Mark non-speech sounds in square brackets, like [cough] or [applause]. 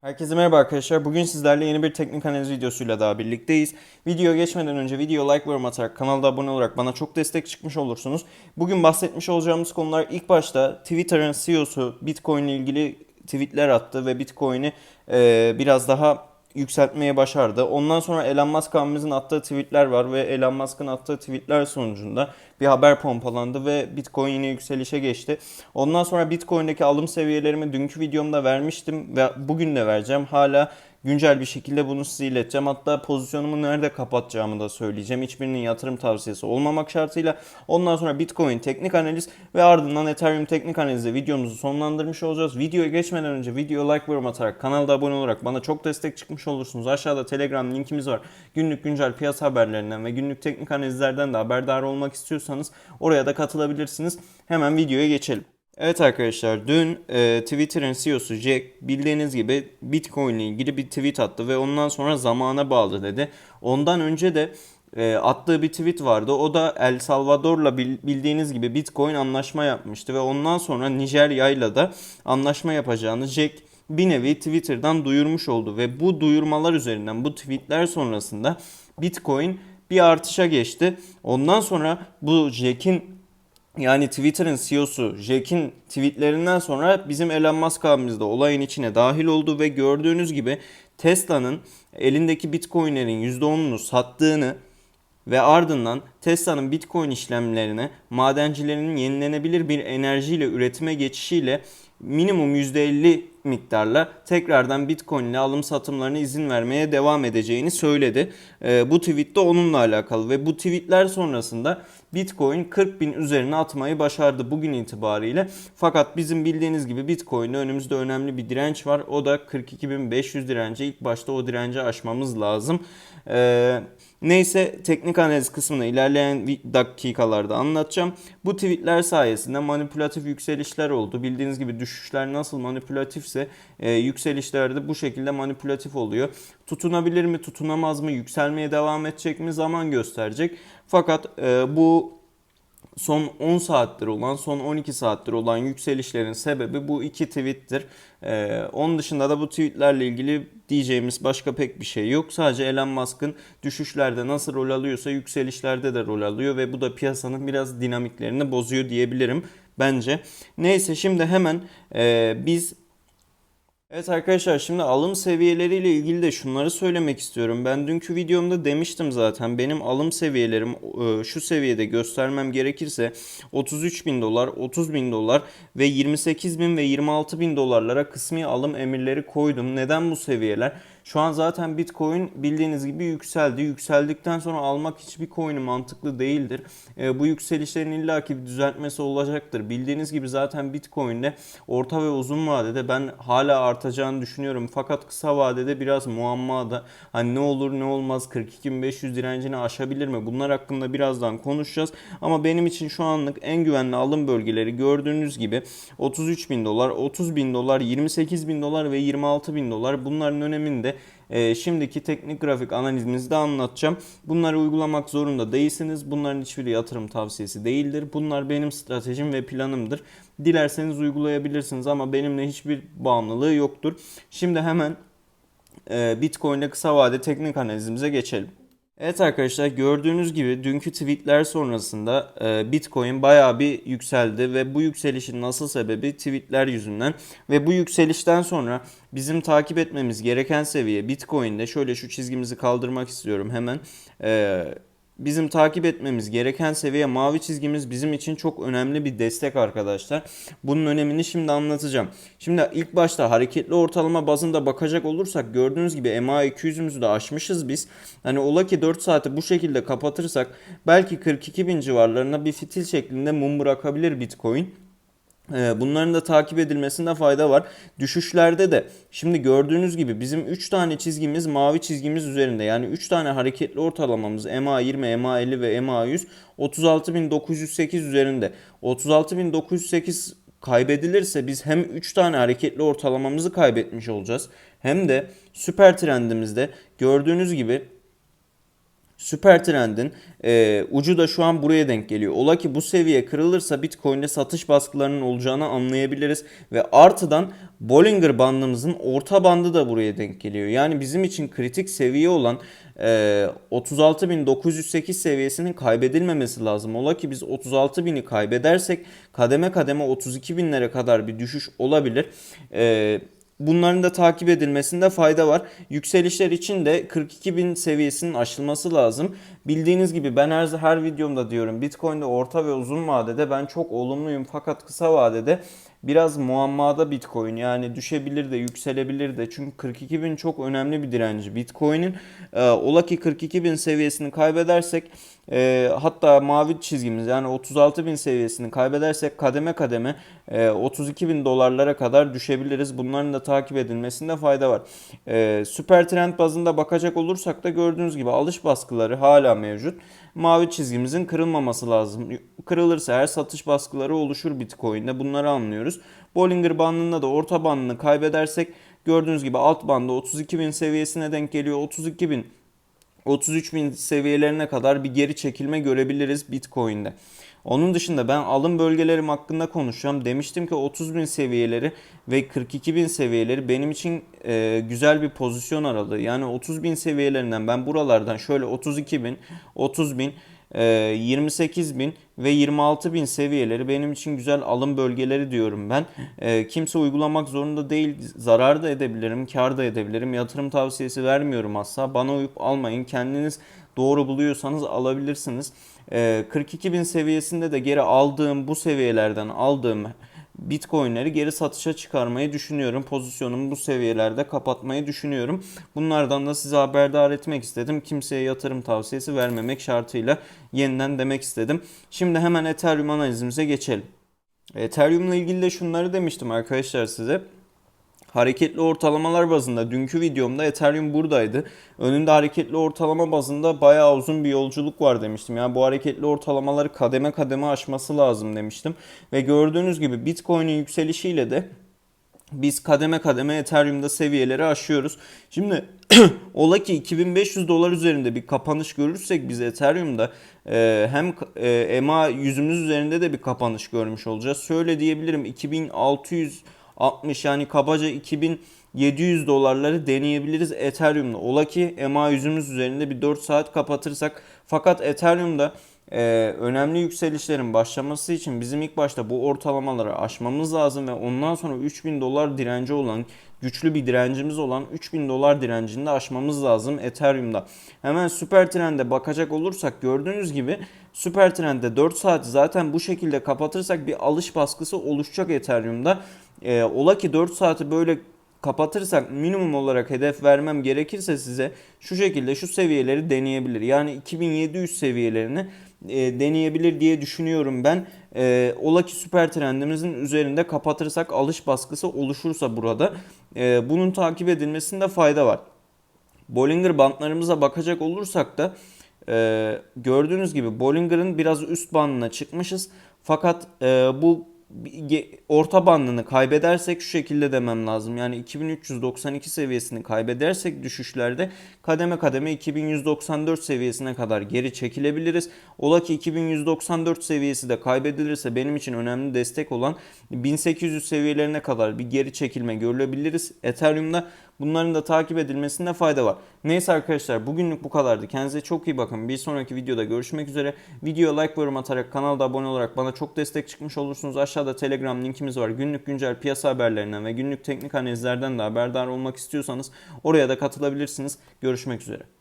Herkese merhaba arkadaşlar. Bugün sizlerle yeni bir teknik analiz videosuyla daha birlikteyiz. Videoya geçmeden önce video like yorum atarak kanalda abone olarak bana çok destek çıkmış olursunuz. Bugün bahsetmiş olacağımız konular ilk başta Twitter'ın CEO'su Bitcoin ile ilgili tweetler attı ve Bitcoin'i e, biraz daha yükseltmeye başardı. Ondan sonra Elon Musk abimizin attığı tweetler var ve Elon Musk'ın attığı tweetler sonucunda bir haber pompalandı ve Bitcoin yine yükselişe geçti. Ondan sonra Bitcoin'deki alım seviyelerimi dünkü videomda vermiştim ve bugün de vereceğim. Hala güncel bir şekilde bunu size ileteceğim. Hatta pozisyonumu nerede kapatacağımı da söyleyeceğim. Hiçbirinin yatırım tavsiyesi olmamak şartıyla. Ondan sonra Bitcoin teknik analiz ve ardından Ethereum teknik analizle videomuzu sonlandırmış olacağız. Videoya geçmeden önce video like yorum atarak kanalda abone olarak bana çok destek çıkmış olursunuz. Aşağıda Telegram linkimiz var. Günlük güncel piyasa haberlerinden ve günlük teknik analizlerden de haberdar olmak istiyorsanız oraya da katılabilirsiniz. Hemen videoya geçelim. Evet arkadaşlar dün e, Twitter'ın CEO'su Jack bildiğiniz gibi Bitcoin ile ilgili bir tweet attı ve ondan sonra zamana bağlı dedi. Ondan önce de e, attığı bir tweet vardı. O da El Salvador'la bil- bildiğiniz gibi Bitcoin anlaşma yapmıştı ve ondan sonra Nijerya'yla da anlaşma yapacağını Jack bir nevi Twitter'dan duyurmuş oldu ve bu duyurmalar üzerinden bu tweetler sonrasında Bitcoin bir artışa geçti. Ondan sonra bu Jack'in yani Twitter'ın CEO'su Jack'in tweetlerinden sonra bizim Elon Musk abimiz de olayın içine dahil oldu ve gördüğünüz gibi Tesla'nın elindeki Bitcoin'lerin %10'unu sattığını ve ardından Tesla'nın Bitcoin işlemlerine madencilerinin yenilenebilir bir enerjiyle üretime geçişiyle minimum %50 miktarla tekrardan Bitcoin ile alım satımlarına izin vermeye devam edeceğini söyledi. Ee, bu tweet de onunla alakalı ve bu tweetler sonrasında Bitcoin 40 bin üzerine atmayı başardı bugün itibariyle. Fakat bizim bildiğiniz gibi Bitcoin'de önümüzde önemli bir direnç var. O da 42.500 direnci. İlk başta o direnci aşmamız lazım. Ee, neyse teknik analiz kısmını ilerleyen dakikalarda anlatacağım. Bu tweetler sayesinde manipülatif yükselişler oldu. Bildiğiniz gibi düşüşler nasıl manipülatifse e, yükselişler de bu şekilde manipülatif oluyor. Tutunabilir mi tutunamaz mı yükselmeye devam edecek mi zaman gösterecek. Fakat e, bu son 10 saattir olan, son 12 saattir olan yükselişlerin sebebi bu iki tweettir. Ee, onun dışında da bu tweetlerle ilgili diyeceğimiz başka pek bir şey yok. Sadece Elon Musk'ın düşüşlerde nasıl rol alıyorsa yükselişlerde de rol alıyor ve bu da piyasanın biraz dinamiklerini bozuyor diyebilirim bence. Neyse şimdi hemen e, biz Evet arkadaşlar şimdi alım seviyeleriyle ilgili de şunları söylemek istiyorum. Ben dünkü videomda demiştim zaten benim alım seviyelerim e, şu seviyede göstermem gerekirse 33 bin dolar, 30 bin dolar ve 28 bin ve 26 bin dolarlara kısmi alım emirleri koydum. Neden bu seviyeler? Şu an zaten Bitcoin bildiğiniz gibi yükseldi. Yükseldikten sonra almak hiçbir coin'i mantıklı değildir. E, bu yükselişlerin illaki bir düzeltmesi olacaktır. Bildiğiniz gibi zaten Bitcoin'de orta ve uzun vadede ben hala artacağını düşünüyorum. Fakat kısa vadede biraz muammada. Hani ne olur ne olmaz 42.500 direncini aşabilir mi? Bunlar hakkında birazdan konuşacağız. Ama benim için şu anlık en güvenli alım bölgeleri gördüğünüz gibi 33 bin dolar, 30 bin dolar, 28 bin dolar ve 26 bin dolar. Bunların önemini de e, şimdiki teknik grafik analizimizde anlatacağım. Bunları uygulamak zorunda değilsiniz. Bunların hiçbiri yatırım tavsiyesi değildir. Bunlar benim stratejim ve planımdır. Dilerseniz uygulayabilirsiniz ama benimle hiçbir bağımlılığı yoktur. Şimdi hemen e, Bitcoin'de kısa vade teknik analizimize geçelim. Evet arkadaşlar gördüğünüz gibi dünkü tweetler sonrasında e, Bitcoin bayağı bir yükseldi ve bu yükselişin nasıl sebebi tweetler yüzünden ve bu yükselişten sonra bizim takip etmemiz gereken seviye Bitcoin'de şöyle şu çizgimizi kaldırmak istiyorum hemen. E, bizim takip etmemiz gereken seviye mavi çizgimiz bizim için çok önemli bir destek arkadaşlar. Bunun önemini şimdi anlatacağım. Şimdi ilk başta hareketli ortalama bazında bakacak olursak gördüğünüz gibi MA200'ümüzü de aşmışız biz. Hani ola ki 4 saati bu şekilde kapatırsak belki 42 bin civarlarına bir fitil şeklinde mum bırakabilir Bitcoin. Ee, Bunların da takip edilmesinde fayda var. Düşüşlerde de şimdi gördüğünüz gibi bizim 3 tane çizgimiz mavi çizgimiz üzerinde. Yani 3 tane hareketli ortalamamız MA20, MA50 ve MA100 36.908 üzerinde. 36.908 kaybedilirse biz hem 3 tane hareketli ortalamamızı kaybetmiş olacağız. Hem de süper trendimizde gördüğünüz gibi Süper trendin e, ucu da şu an buraya denk geliyor. Ola ki bu seviye kırılırsa Bitcoin'de satış baskılarının olacağını anlayabiliriz. Ve artıdan Bollinger bandımızın orta bandı da buraya denk geliyor. Yani bizim için kritik seviye olan e, 36.908 seviyesinin kaybedilmemesi lazım. Ola ki biz 36.000'i kaybedersek kademe kademe 32.000'lere kadar bir düşüş olabilir. E, Bunların da takip edilmesinde fayda var. Yükselişler için de 42.000 seviyesinin aşılması lazım. Bildiğiniz gibi ben her, her videomda diyorum Bitcoin'de orta ve uzun vadede ben çok olumluyum fakat kısa vadede biraz muammada Bitcoin yani düşebilir de yükselebilir de. Çünkü 42 bin çok önemli bir direnci Bitcoin'in. E, ola ki 42 bin seviyesini kaybedersek e, hatta mavi çizgimiz yani 36 bin seviyesini kaybedersek kademe kademe e, 32 bin dolarlara kadar düşebiliriz. Bunların da takip edilmesinde fayda var. E, süper trend bazında bakacak olursak da gördüğünüz gibi alış baskıları hala mevcut. Mavi çizgimizin kırılmaması lazım. Kırılırsa her satış baskıları oluşur Bitcoin'de. Bunları anlıyoruz. Bollinger bandında da orta bandını kaybedersek gördüğünüz gibi alt banda 32 bin seviyesine denk geliyor. 32 bin 33 bin seviyelerine kadar bir geri çekilme görebiliriz Bitcoin'de. Onun dışında ben alım bölgelerim hakkında konuşacağım. Demiştim ki 30 bin seviyeleri ve 42 bin seviyeleri benim için e, güzel bir pozisyon aralığı. Yani 30 bin seviyelerinden ben buralardan şöyle 32 bin, 30 bin, 28 bin ve 26 bin seviyeleri benim için güzel alım bölgeleri diyorum ben. E, kimse uygulamak zorunda değil. Zarar da edebilirim, kar da edebilirim. Yatırım tavsiyesi vermiyorum asla. Bana uyup almayın. Kendiniz doğru buluyorsanız alabilirsiniz. E, 42 bin seviyesinde de geri aldığım bu seviyelerden aldığım Bitcoin'leri geri satışa çıkarmayı düşünüyorum. Pozisyonumu bu seviyelerde kapatmayı düşünüyorum. Bunlardan da size haberdar etmek istedim. Kimseye yatırım tavsiyesi vermemek şartıyla yeniden demek istedim. Şimdi hemen Ethereum analizimize geçelim. Ethereum ile ilgili de şunları demiştim arkadaşlar size. Hareketli ortalamalar bazında dünkü videomda Ethereum buradaydı. Önünde hareketli ortalama bazında bayağı uzun bir yolculuk var demiştim. Yani bu hareketli ortalamaları kademe kademe aşması lazım demiştim. Ve gördüğünüz gibi Bitcoin'in yükselişiyle de biz kademe kademe Ethereum'da seviyeleri aşıyoruz. Şimdi [clears throat] ola ki 2500 dolar üzerinde bir kapanış görürsek biz Ethereum'da e, hem e, EMA yüzümüz üzerinde de bir kapanış görmüş olacağız. Şöyle diyebilirim 2600 60 yani kabaca 2700 dolarları deneyebiliriz Ethereum'da. Ola ki EMA yüzümüz üzerinde bir 4 saat kapatırsak fakat Ethereum'da e, önemli yükselişlerin başlaması için bizim ilk başta bu ortalamaları aşmamız lazım ve ondan sonra 3000 dolar direnci olan güçlü bir direncimiz olan 3000 dolar direncini de aşmamız lazım Ethereum'da. Hemen süper trende bakacak olursak gördüğünüz gibi süper trende 4 saat zaten bu şekilde kapatırsak bir alış baskısı oluşacak Ethereum'da. E, ola ki 4 saati böyle kapatırsak minimum olarak hedef vermem gerekirse size şu şekilde şu seviyeleri deneyebilir. Yani 2700 seviyelerini e, deneyebilir diye düşünüyorum ben. E, ola ki süper trendimizin üzerinde kapatırsak alış baskısı oluşursa burada e, bunun takip edilmesinde fayda var. Bollinger bantlarımıza bakacak olursak da e, gördüğünüz gibi Bollinger'ın biraz üst bandına çıkmışız. Fakat e, bu orta bandını kaybedersek şu şekilde demem lazım. Yani 2392 seviyesini kaybedersek düşüşlerde kademe kademe 2194 seviyesine kadar geri çekilebiliriz. Ola ki 2194 seviyesi de kaybedilirse benim için önemli destek olan 1800 seviyelerine kadar bir geri çekilme görülebiliriz. Ethereum'da Bunların da takip edilmesinde fayda var. Neyse arkadaşlar bugünlük bu kadardı. Kendinize çok iyi bakın. Bir sonraki videoda görüşmek üzere. Videoya like ve yorum atarak kanalda abone olarak bana çok destek çıkmış olursunuz. Aşağıda Telegram linkimiz var. Günlük güncel piyasa haberlerinden ve günlük teknik analizlerden de haberdar olmak istiyorsanız oraya da katılabilirsiniz. Görüşmek üzere.